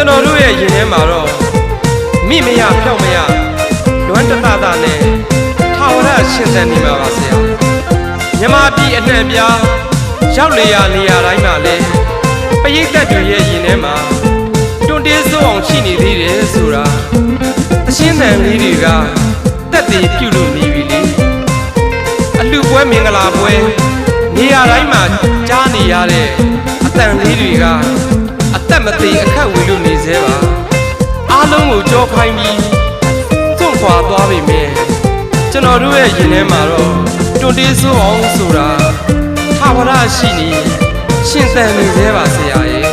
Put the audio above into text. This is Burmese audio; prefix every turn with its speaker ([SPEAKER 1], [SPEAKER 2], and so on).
[SPEAKER 1] ကျွန်တော်တို့ရဲ့ရင်ထဲမှာတော့မိမရဖြောက်မရလွမ်းတတတာနဲ့ထာဝရရှင်သန်နေမှာပါဆရာမြမပြည်အနှံ့ပြားရောက်လေရနေရာတိုင်းမှာလဲပရိသတ်တွေရဲ့ရင်ထဲမှာတွန်းတေးစိုးအောင်ရှိနေသေးတယ်ဆိုတာအရှင်းတန်လေးတွေကတက်တည်ပြုလို့နေပြီလေအလှပွဲမင်္ဂလာပွဲနေရာတိုင်းမှာကြားနေရတဲ့အတန်လေးတွေက အသက်မသေးအခက်ဝင်လို့နေသေးပါအားလုံးကိုကြောခိုင်းပြီးသွန့်ခွာသွားပြီမြဲကျွန်တော်တို့ရဲ့ရင်ထဲမှာတော့တွန်တေးဆိုးအောင်ဆိုတာထာဝရရှိနေရှင်သန်နေသေးပါဆရာရဲ့